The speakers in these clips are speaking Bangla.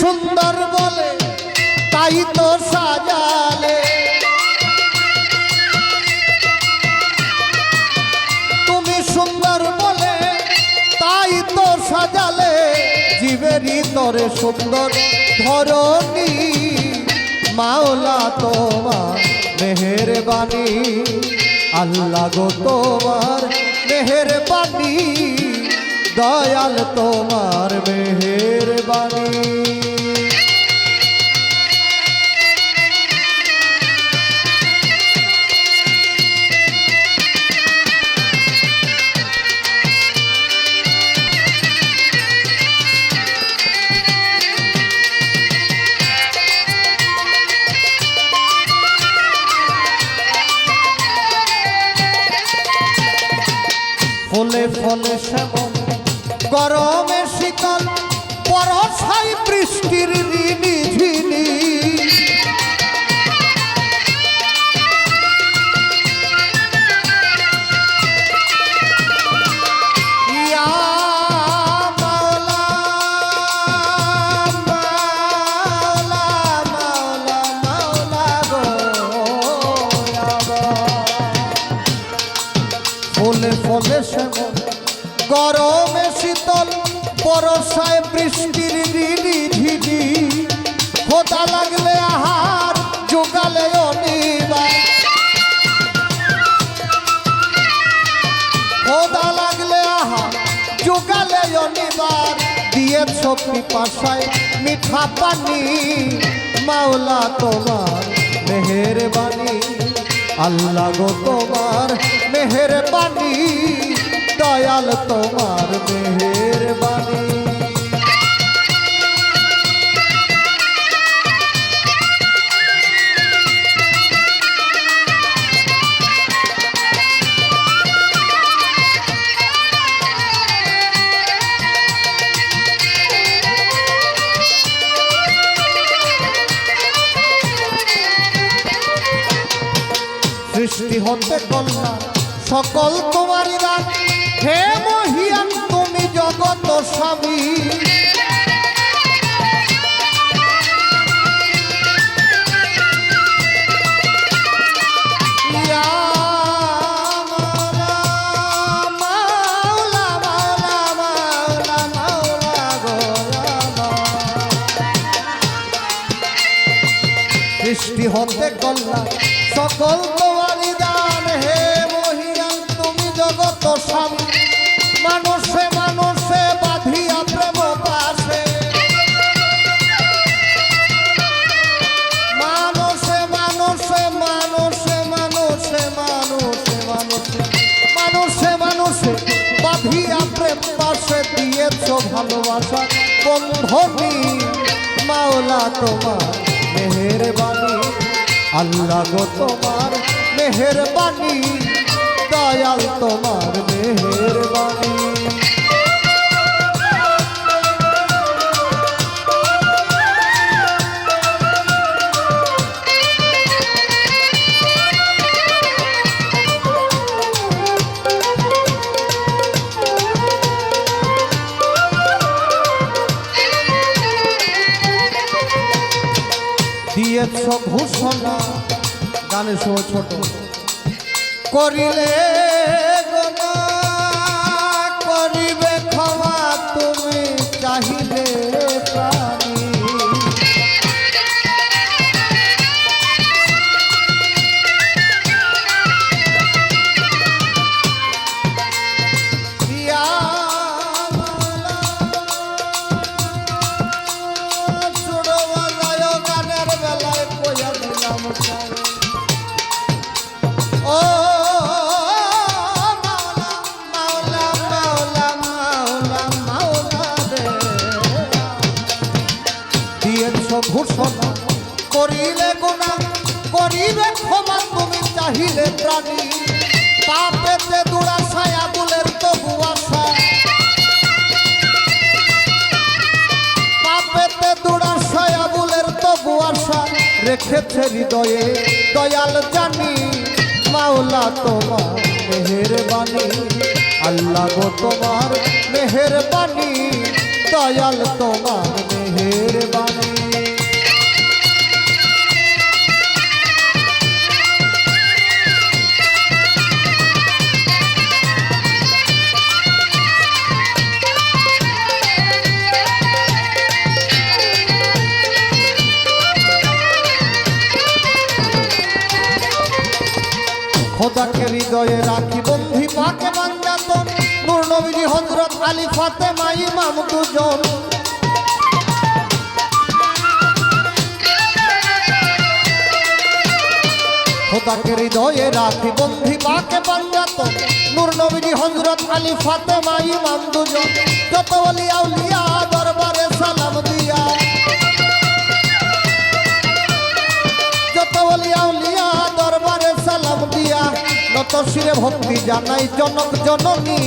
সুন্দর বলে তাই তো সাজালে। তুমি সুন্দর বলে তাই তো সাজালে। জীবেরই তরে সুন্দর ধরণী মাওলা তোমার মেহেরবানি আল্লাহ গো তোমার মেহেরবানি দয়াল তোমার মেহেরবানি ফলে সেবন গরমে শীতল পরশাই বৃষ্টির ঋণি। দিয়ে দিয়েছ পিপাসায় মিঠা পানি। মাওলা তোমার মেহেরবানি, আল্লাহ গো তোমার মেহেরবানি, দয়াল তোমার মেহেরবানি। সৃষ্টি হতে কল্যাণ সকল বন্ধনী মাওলা তোমার মেহেরবানি। আল্লাহ গো তোমার মেহেরবানি দয়াল তোমার মেহেরবানি। দিয়েছ ঘোষণা গানে শো ছোট। করিলে করিলে গুণা, করিবে ক্ষমা, তুমি চাহিলে প্রাণী। পাপেতে দুরাশায় আগুলের তবু আশা। পাপেতে দুরাশায় আগুলের তবু আশা। রেখেছে হৃদয়ে দয়াল জানি, মাওলা তোমার মেহেরবানি আল্লাহ গো তোমার মেহেরবানি দয়াল তোমার হৃদয়ে রাখি বন্ধি পাকে বাঞ্জাত নূর নবীজি হজরত আলী ফাতেমা ইমাম দুজন। খোদাকে হৃদয়ে রাখি বন্ধি পাকে বাঞ্জাত নূর নবীজি হজরত আলী ফাতেমা ইমাম দুজন। যত অলি আউলিয়া দরবারে সালাম দিয়া। নত শিরে ভক্তি জানাই জনক জননী,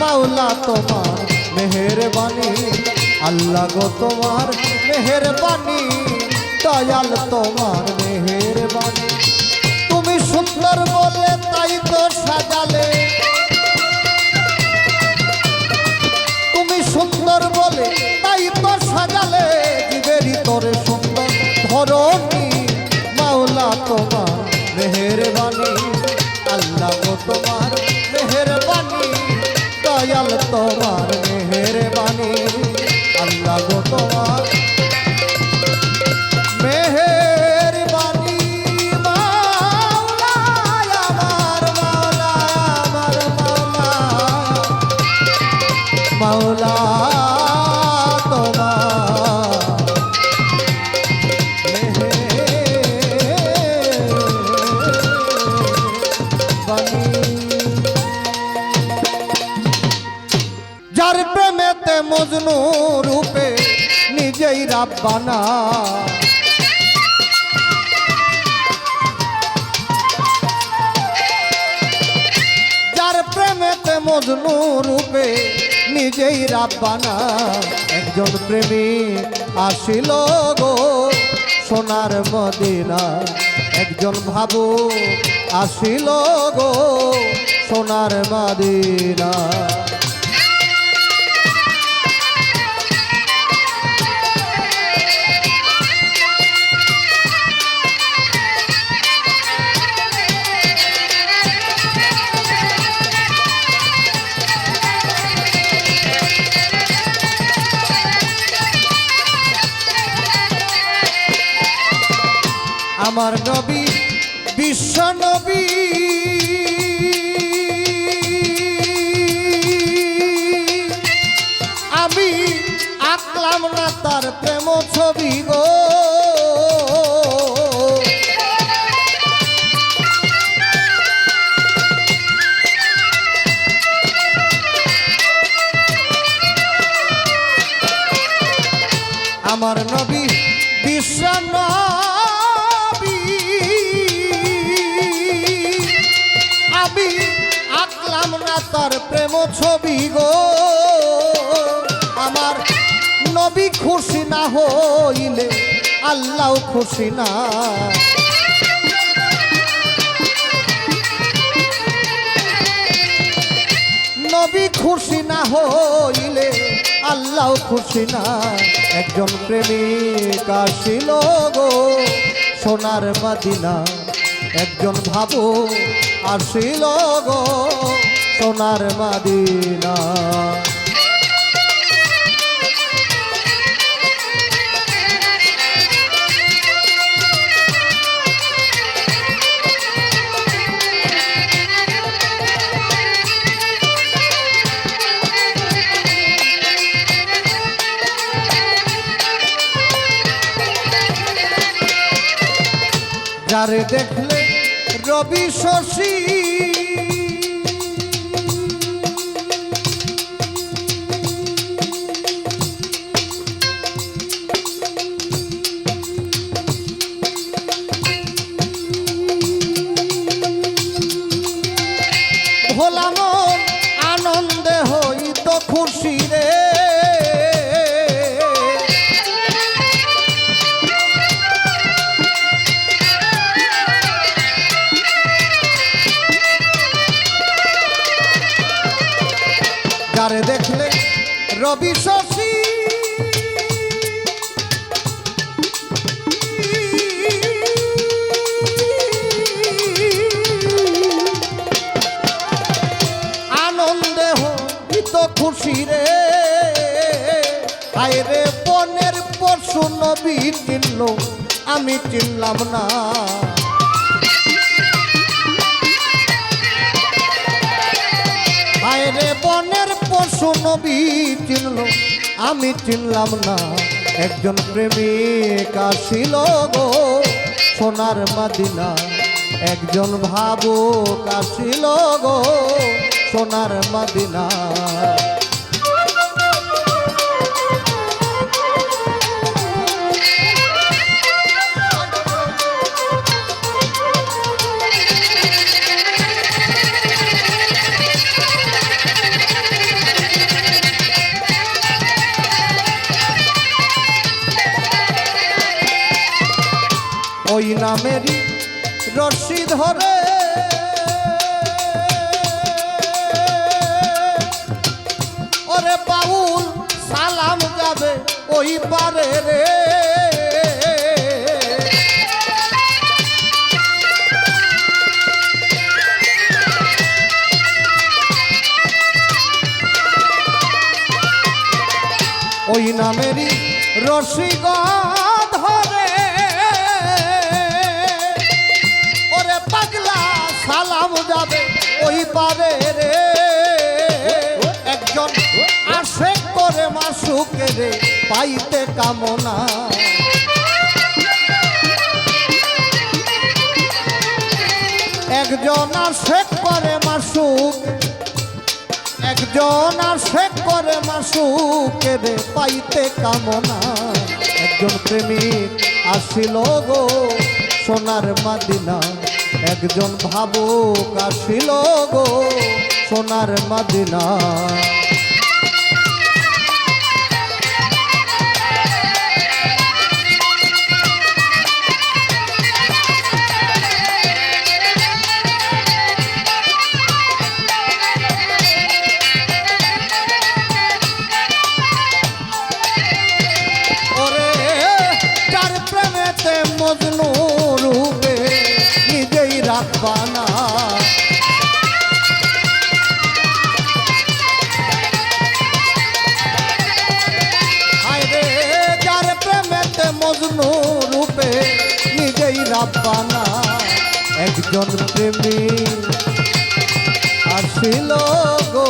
মাওলা তোমার মেহেরবানি আল্লাহ গো তোমার মেহেরবানি দয়াল তোমার মেহেরবানি তুমি সুন্দর বলে তোমার রাব্বানা যার প্রেমেতে মজনু রূপে নিজেই রাব্বানা একজন প্রেমিক আসিল গো সোনার মদিনা। একজন ভাবু আসিল গো সোনার মদিনা। বিশ্ব নবী। আমি আঁকলাম না তার প্রেম ছবি গো। আমার নবী বিশ্ব ছবি গো। আমার নবী খুশি না হইলে, আল্লাহ খুশি না। নবী খুশি না হইলে, আল্লাহ খুশি না। একজন প্রেমিক আসিল গো সোনার মাদিনা, একজন ভাবো আসিল গো। সোনার মাদিনা। যারে দেখলে রবি শশী যারে দেখলে রবি শশী? আনন্দে হইত খুশি রে। আয় রে বনের পশু নবী চিনল, আমি চিনলাম না। বনের নবী চিনল, আমি চিনলাম না। একজন প্রেমিক আসিল গো সোনার মাদিনা। একজন ভাবুক আসিল গো সোনার মাদিনা। ওই পারে রে। ওই নামেরই রসিক মাসুকে রে, পাইতে কামনা। একজন আসে করে মাসুক, একজন আসে করে মাসুকে রে পাইতে কামনা। একজন প্রেমিক আসিল গো সোনার মাদিনা, একজন ভাবুক আসিল গো সোনার মাদিনা। রাখবানা একজন প্রেমী আসিল গো।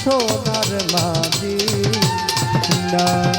সোনার মাঝি না